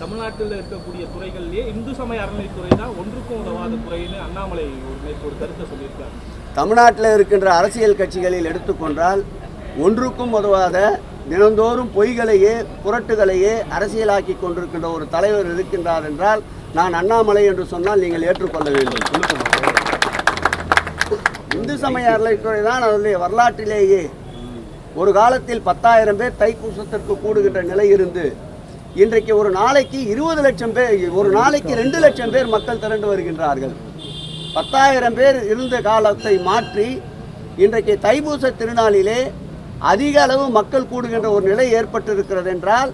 தமிழ்நாட்டில் இருக்கக்கூடிய துறைகள்லேயே இந்து சமய அறநிலைத்துறை தான் ஒன்றுக்கும் உதவாத துறைன்னு அண்ணாமலை ஒரு ஒரு கருத்தை சொல்லியிருக்காரு. தமிழ்நாட்டில் இருக்கின்ற அரசியல் கட்சிகளில் எடுத்துக்கொண்டால் ஒன்றுக்கும் உதவாத தினந்தோறும் பொய்களையே புரட்டுகளையே அரசியலாக்கி கொண்டிருக்கின்ற ஒரு தலைவர் இருக்கின்றார் என்றால் நான் அண்ணாமலை என்று சொன்னால் நீங்கள் ஏற்றுக்கொள்ள வேண்டும் இந்து சமய அறநிலைத்துறை தான் அதனுடைய வரலாற்றிலேயே ஒரு காலத்தில் பத்தாயிரம் பேர் தைப்பூசத்திற்கு கூடுகின்ற நிலை இருந்து இன்றைக்கு ஒரு நாளைக்கு இருபது லட்சம் பேர் ஒரு நாளைக்கு ரெண்டு லட்சம் பேர் மக்கள் திரண்டு வருகின்றார்கள். பத்தாயிரம் பேர் இருந்த காலத்தை மாற்றி இன்றைக்கு தைப்பூச திருநாளிலே அதிக அளவு மக்கள் கூடுகின்ற ஒரு நிலை ஏற்பட்டிருக்கிறது என்றால்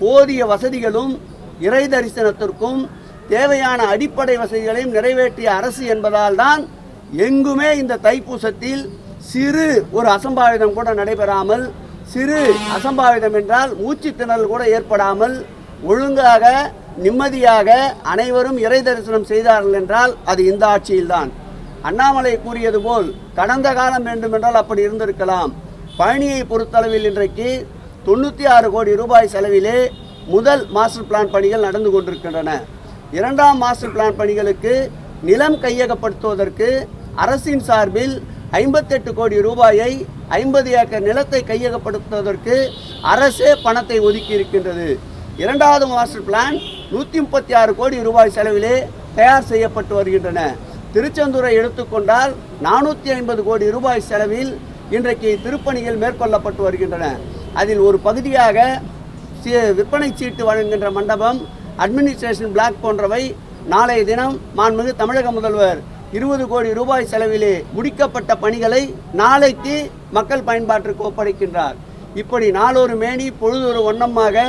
போதிய வசதிகளும் இறை தரிசனத்திற்கும் தேவையான அடிப்படை வசதிகளையும் நிறைவேற்றிய அரசு என்பதால் தான் எங்குமே இந்த தைப்பூசத்தில் சிறு ஒரு அசம்பாவிதம் கூட நடைபெறாமல் சிறு அசம்பாவிதம் என்றால் மூச்சு கூட ஏற்படாமல் ஒழுங்காக நிம்மதியாக அனைவரும் இறை தரிசனம் செய்தார்கள் என்றால் அது இந்த ஆட்சியில்தான். அண்ணாமலை கூறியது போல் கடந்த காலம் வேண்டுமென்றால் அப்படி இருந்திருக்கலாம். பழனியை பொறுத்தளவில் இன்றைக்கு தொண்ணூற்றி ஆறு கோடி ரூபாய் செலவிலே முதல் மாஸ்டர் பிளான் பணிகள் நடந்து கொண்டிருக்கின்றன. இரண்டாம் மாஸ்டர் பிளான் பணிகளுக்கு நிலம் கையகப்படுத்துவதற்கு அரசின் சார்பில் ஐம்பத்தெட்டு கோடி ரூபாயை ஐம்பது ஏக்கர் நிலத்தை கையகப்படுத்துவதற்கு அரசே பணத்தை ஒதுக்கி இருக்கின்றது. இரண்டாவது மாஸ்டர் பிளான் நூற்றி முப்பத்தி ஆறு கோடி ரூபாய் செலவிலே தயார் செய்யப்பட்டு வருகின்றன. திருச்செந்தூரை எடுத்துக்கொண்டால் நானூற்றி ஐம்பது கோடி ரூபாய் செலவில் இன்றைக்கு திருப்பணிகள் மேற்கொள்ளப்பட்டு வருகின்றன. அதில் ஒரு பகுதியாக விற்பனை சீட்டு வழங்குகின்ற மண்டபம் அட்மினிஸ்ட்ரேஷன் பிளாக் போன்றவை. நாளைய தினம் மாண்புமிகு தமிழக முதல்வர் இருபது கோடி ரூபாய் செலவிலே முடிக்கப்பட்ட பணிகளை நாளைக்கு மக்கள் பயன்பாட்டிற்கு ஒப்படைக்கின்றார். இப்படி நாளொரு மேனி பொழுதொரு வண்ணமாக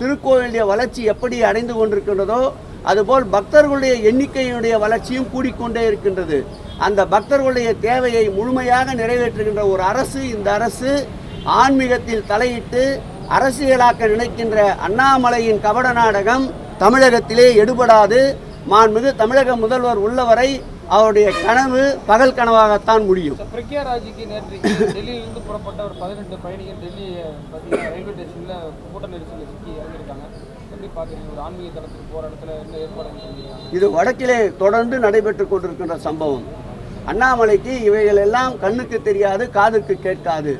திருக்கோவிலுடைய வளர்ச்சி எப்படி அடைந்து கொண்டிருக்கின்றதோ அதுபோல் பக்தர்களுடைய எண்ணிக்கையினுடைய வளர்ச்சியும் கூடிக்கொண்டே இருக்கின்றது. அந்த பக்தர்களுடைய தேவையை முழுமையாக நிறைவேற்றுகின்ற ஒரு அரசு இந்த அரசு ஆன்மீகத்தில் தலையிட்டு அரசியலாக்க நினைக்கின்ற அண்ணாமலையின் கபட நாடகம் தமிழகத்திலே எடுபடாது. மாண்புமிகு தமிழக முதல்வர் உள்ளவரை அவருடைய கனவு பகல் கனவாகத்தான் முடியும். பிரக்யா ராஜுக்கு நேற்றைக்கு டெல்லியிலிருந்து புறப்பட்ட ஒரு பதினெட்டு பயணிகள் டெல்லி ரயில்வே ஸ்டேஷனில் கூட்ட நெரிசலில் சிக்கி இறங்கியிருக்காங்க. இது வடக்கிலே தொடர்ந்து நடைபெற்று கொண்டிருக்கின்ற சம்பவம். அண்ணாமலைக்கு இவைகள் எல்லாம் கண்ணுக்கு தெரியாது காதுக்கு கேட்காது.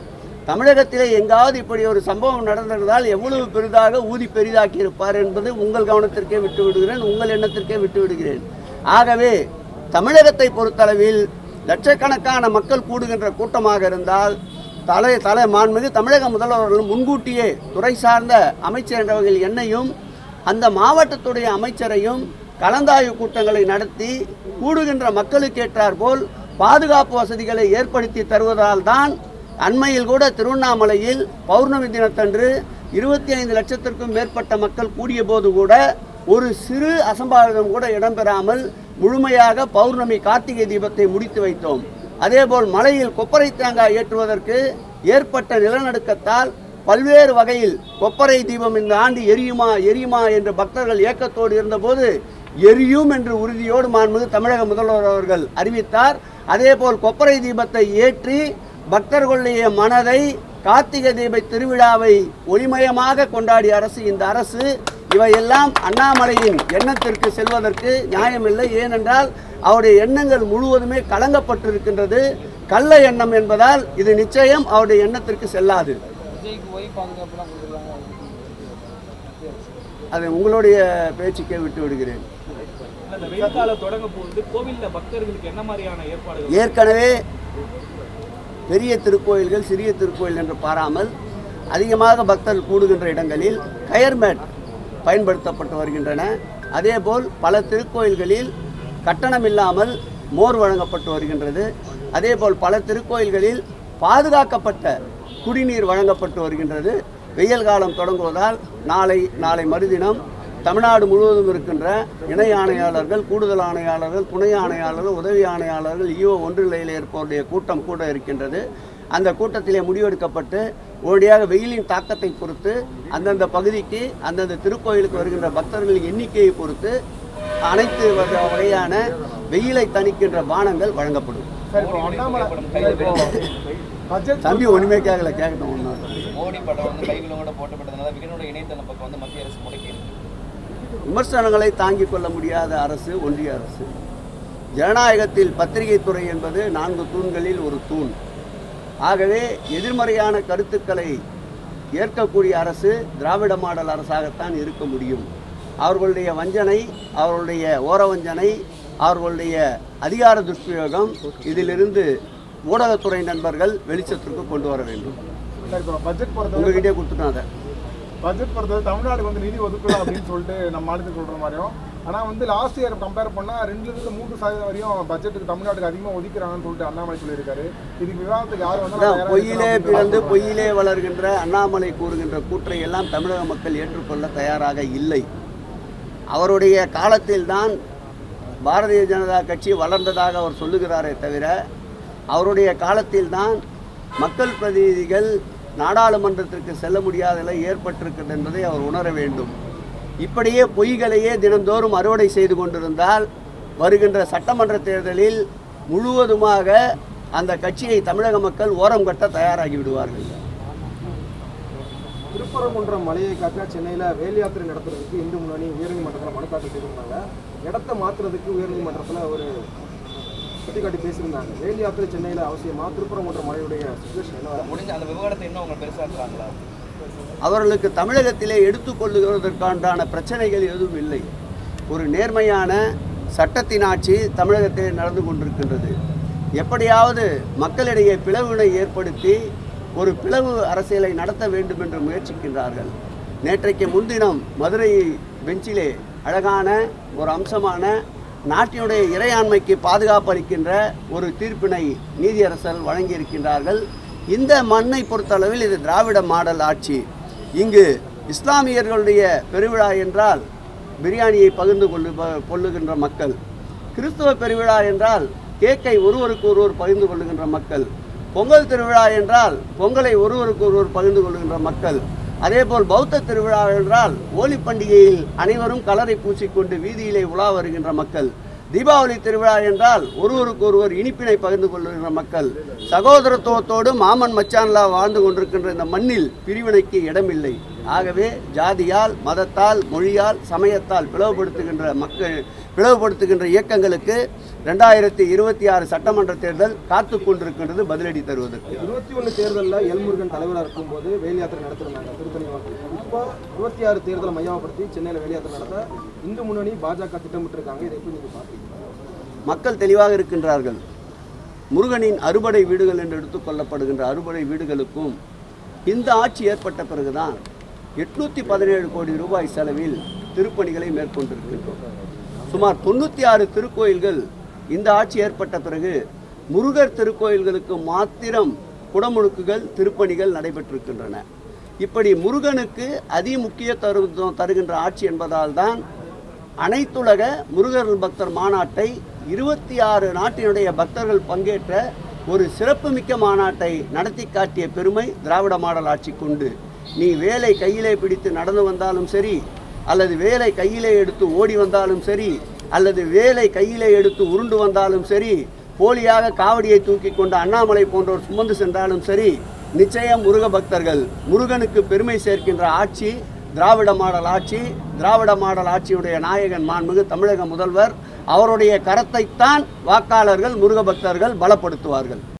தமிழகத்திலே எங்காவது இப்படி ஒரு சம்பவம் நடந்திருந்தால் எவ்வளவு பெரிதாக ஊதி பெரிதாக்கி இருப்பார் என்பது உங்கள் கவனத்திற்கே விட்டு விடுகிறேன் உங்கள் எண்ணத்திற்கே விட்டு விடுகிறேன் ஆகவே தமிழகத்தை பொறுத்தளவில் லட்சக்கணக்கான மக்கள் கூடுகின்ற கூட்டமாக இருந்தால் தலை தலை மாண்புமிகு தமிழக முதல்வர்கள் முன்கூட்டியே துறை சார்ந்த அமைச்சர் என்றவர்கள் என்னையும் அந்த மாவட்டத்துடைய அமைச்சரையும் கலந்தாய்வு கூட்டங்களை நடத்தி கூடுகின்ற மக்களுக்கு ஏற்றாற்போல் பாதுகாப்பு வசதிகளை ஏற்படுத்தி தருவதால் தான் அண்மையில் கூட திருவண்ணாமலையில் பௌர்ணமி தினத்தன்று இருபத்தி ஐந்து லட்சத்திற்கும் மேற்பட்ட மக்கள் கூடிய போது கூட ஒரு சிறு அசம்பாவிதம் கூட இடம்பெறாமல் முழுமையாக பௌர்ணமி கார்த்திகை தீபத்தை முடித்து வைத்தோம். அதேபோல் மலையில் கொப்பரை தேங்காய் ஏற்றுவதற்கு ஏற்பட்ட நிலநடுக்கத்தால் பல்வேறு வகையில் கொப்பரை தீபம் இந்த ஆண்டு எரியுமா எரியுமா என்று பக்தர்கள் ஏக்கத்தோடு இருந்தபோது எரியும் என்று உறுதியோடு மாண்புது தமிழக முதல்வர் அவர்கள் அறிவித்தார். அதேபோல் கொப்பரை தீபத்தை ஏற்றி பக்தர்களுடைய மனதை கார்த்திகை தீப திருவிழாவை ஒளிமயமாக கொண்டாடிய அரசு இந்த அரசு இவையெல்லாம் அண்ணாமலையின் எண்ணத்திற்கு செல்வதற்கு நியாயமில்லை. ஏனென்றால் அவருடைய எண்ணங்கள் முழுவதுமே கலங்கப்பட்டிருக்கின்றது. கள்ள எண்ணம் என்பதால் இது நிச்சயம் அவருடைய எண்ணத்திற்கு செல்லாது. அதை உங்களுடைய பேச்சுக்கே விட்டு விடுகிறேன். ஏற்கனவே பெரிய திருக்கோயில்கள் சிறிய திருக்கோயில் என்று பாராமல் அதிகமாக பக்தர்கள் கூடுகின்ற இடங்களில் கயர் மேட் பயன்படுத்தப்பட்டு வருகின்றன. அதேபோல் பல திருக்கோயில்களில் கட்டணம் இல்லாமல் மோர் வழங்கப்பட்டு வருகின்றது. அதேபோல் பல திருக்கோயில்களில் பாதுகாக்கப்பட்ட குடிநீர் வழங்கப்பட்டு வருகின்றது. வெயில் காலம் தொடங்குவதால் நாளை நாளை மறுதினம் தமிழ்நாடு முழுவதும் இருக்கின்ற இணை ஆணையாளர்கள் கூடுதல் ஆணையாளர்கள் துணை ஆணையாளர்கள் உதவி ஆணையாளர்கள் ஈஓ ஒன்றிலையில் இருப்பவருடைய கூட்டம் கூட இருக்கின்றது. அந்த கூட்டத்திலே முடிவெடுக்கப்பட்டு உடனடியாக வெயிலின் தாக்கத்தை பொறுத்து அந்தந்த பகுதிக்கு அந்தந்த திருக்கோயிலுக்கு வருகின்ற பக்தர்களின் எண்ணிக்கையை பொறுத்து அனைத்து வகை- வகையான வெயிலை தணிக்கின்ற பானங்கள் வழங்கப்படும். தம்பி ஒன்றுமே கேட்கல கேட்கணும் ஒன்றும் மோடி படம் வந்து கைவில கூட போட்டப்பட்டதுனால விகடனோட இணையதளம் பக்கம் வந்து மத்திய அரசு முடக்கி இருக்கு விமர்சனங்களை தாங்கிக் கொள்ள முடியாத அரசு ஒன்றிய அரசு. ஜனநாயகத்தில் பத்திரிகை துறை என்பது நான்கு தூண்களில் ஒரு தூண். ஆகவே எதிர்மறையான கருத்துக்களை ஏற்கக்கூடிய அரசு திராவிட மாடல் அரசாகத்தான் இருக்க முடியும். அவர்களுடைய வஞ்சனை அவர்களுடைய ஓரவஞ்சனை அவர்களுடைய அதிகார துஷ்பிரயோகம் இதிலிருந்து ஊடகத்துறை நண்பர்கள் வெளிச்சத்திற்கு கொண்டு வர வேண்டும். பட்ஜெட் உங்ககிட்டே கொடுத்துட்டோம் அதை. பட்ஜெட் பொறுத்தவரை தமிழ்நாடுக்கு வந்து நிதி ஒதுக்கலாம் அப்படின்னு சொல்லிட்டு நம்ம மாநிலத்துக்கு சொல்கிற மாதிரியும் ஆனால் வந்து லாஸ்ட் இயர் கம்பேர் பண்ணால் ரெண்டுலேருந்து மூன்று சதவீதம் வரையும் பட்ஜெட்டுக்கு தமிழ்நாட்டுக்கு அதிகமாக ஒதுக்கிறாங்கன்னு சொல்லிட்டு அண்ணாமலை சொல்லியிருக்காரு. இதுக்கு விவாதத்துக்கு யார் வந்தாலும் பொய்யிலே பிறந்து பொய்யிலே வளர்கின்ற அண்ணாமலை கூறுகின்ற கூற்றை எல்லாம் தமிழக மக்கள் ஏற்றுக்கொள்ள தயாராக இல்லை. அவருடைய காலத்தில்தான் பாரதிய ஜனதா கட்சி வளர்ந்ததாக அவர் சொல்லுகிறாரே தவிர அவருடைய காலத்தில்தான் மக்கள் பிரதிநிதிகள் நாடாளுமன்றத்திற்கு செல்ல முடியாத நிலை ஏற்பட்டிருக்கிறது என்பதை அவர் உணர வேண்டும். இப்படியே பொய்களையே தினந்தோறும் அறுவடை செய்து கொண்டிருந்தால் வருகின்ற சட்டமன்ற தேர்தலில் முழுவதுமாக அந்த கட்சியை தமிழக மக்கள் ஓரம் கட்ட தயாராகி விடுவார்கள். திருப்பரங்குன்றம் மலையை காக்க சென்னையில் வேல் யாத்திரை நடத்துறதுக்கு இந்து முன்னணி உயர்நீதிமன்றத்தில் மனு தாக்கல் செய்திருந்தாங்க. இடத்த மாற்றுறதுக்கு உயர்நீதிமன்றத்தில் ஒரு சுட்டிக்காட்டி பேசியிருந்தாங்க. வேல் யாத்திரை சென்னையில் அவசியமா திருப்பரங்குன்றம் மலையுடைய சுச்சுவேஷன் என்ன? முடிஞ்ச அந்த விவகாரத்தை இன்னும் அவங்க பெருசாக்குறாங்களா அவர்களுக்கு தமிழகத்திலே எடுத்துக்கொள்ளுவதற்கான பிரச்சனைகள் எதுவும் இல்லை. ஒரு நேர்மையான சட்டத்தின் ஆட்சி தமிழகத்திலே நடந்து கொண்டிருக்கின்றது. எப்படியாவது மக்களிடையே பிளவினை ஏற்படுத்தி ஒரு பிளவு அரசியலை நடத்த வேண்டும் என்று முயற்சிக்கின்றார்கள். நேற்றைக்கு முன்தினம் மதுரை பெஞ்சிலே அழகான ஒரு அம்சமான நாட்டினுடைய இறையாண்மைக்கு பாதுகாப்பு அளிக்கின்ற ஒரு தீர்ப்பினை நீதியரசர் வழங்கியிருக்கின்றார்கள். இந்த மண்ணை பொறுத்தளவில் இது திராவிட மாடல் ஆட்சி. இங்கு இஸ்லாமியர்களுடைய பெருவிழா என்றால் பிரியாணியை பகிர்ந்து கொள்ளு ப- கொள்ளுகின்ற மக்கள். கிறிஸ்துவ பெருவிழா என்றால் கேக்கை ஒருவருக்கு ஒருவர் பகிர்ந்து கொள்ளுகின்ற மக்கள். பொங்கல் திருவிழா என்றால் பொங்கலை ஒருவருக்கு ஒருவர் பகிர்ந்து கொள்ளுகின்ற மக்கள். அதேபோல் பௌத்த திருவிழா என்றால் ஹோலி பண்டிகையில் அனைவரும் கலரை பூசிக்கொண்டு வீதியிலே உலா வருகின்ற மக்கள். தீபாவளி திருவிழா என்றால் ஒருவருக்கு ஒருவர் இனிப்பினை பகிர்ந்து கொள்கின்ற மக்கள் சகோதரத்துவத்தோடு மாமன் மச்சான்லா வாழ்ந்து கொண்டிருக்கின்ற இந்த மண்ணில் பிரிவினைக்கு இடமில்லை. ஆகவே ஜாதியால் மதத்தால் மொழியால் சமயத்தால் பிளவுபடுத்துகின்ற மக்கள் பிளவுபடுத்துகின்ற இயக்கங்களுக்கு ரெண்டாயிரத்தி இருபத்தி ஆறு சட்டமன்ற தேர்தல் காத்து கொண்டிருக்கின்றது பதிலடி தருவதற்கு. இருபத்தி ஒன்று தேர்தலில் எல்முருகன் தலைவராக இருக்கும்போது வேல் யாத்திரை நடத்திருந்தாங்க திருத்தணி குறிப்பாக இருபத்தி ஆறு தேர்தலை மையப்படுத்தி சென்னையில் வெளியேற்ற நடத்த இந்து முன்னணி பாஜக திட்டமிட்டிருக்காங்க. இதை எப்படி நீங்கள் பார்க்குறீங்க மக்கள் தெளிவாக இருக்கின்றார்கள். முருகனின் அறுபடை வீடுகள் என்று எடுத்துக்கொள்ளப்படுகின்ற அறுபடை வீடுகளுக்கும் இந்த ஆட்சி ஏற்பட்ட பிறகுதான் எட்நூற்றி பதினேழு கோடி ரூபாய் செலவில் திருப்பணிகளை மேற்கொண்டிருக்கின்றோம். சுமார் தொண்ணூற்றி ஆறு திருக்கோயில்கள் இந்த ஆட்சி ஏற்பட்ட பிறகு முருகர் திருக்கோயில்களுக்கு மாத்திரம் குடமுழுக்குகள் திருப்பணிகள் நடைபெற்றிருக்கின்றன. இப்படி முருகனுக்கு அதி முக்கியத்துவம் தருகின்ற ஆட்சி என்பதால் தான் அனைத்துலக முருகர் பக்தர் மாநாட்டை இருபத்தி ஆறு நாட்டினுடைய பக்தர்கள் பங்கேற்ற ஒரு சிறப்புமிக்க மாநாட்டை நடத்தி காட்டிய பெருமை திராவிட மாடல் ஆட்சிக்கு உண்டு. நீ வேலை கையிலே பிடித்து நடந்து வந்தாலும் சரி அல்லது வேலை கையிலே எடுத்து ஓடி வந்தாலும் சரி அல்லது வேலை கையிலே எடுத்து உருண்டு வந்தாலும் சரி போலியாக காவடியை தூக்கி கொண்ட அண்ணாமலை போன்றோர் சுமந்து சென்றாலும் சரி நிச்சயம் முருக பக்தர்கள் முருகனுக்கு பெருமை சேர்க்கின்ற ஆட்சி திராவிட மாடல் ஆட்சி திராவிட மாடல் ஆட்சியுடைய நாயகன் மாண்புமிகு தமிழக முதல்வர் அவருடைய கரத்தைத்தான் வாக்காளர்கள் முருக பக்தர்கள் பலப்படுத்துவார்கள்.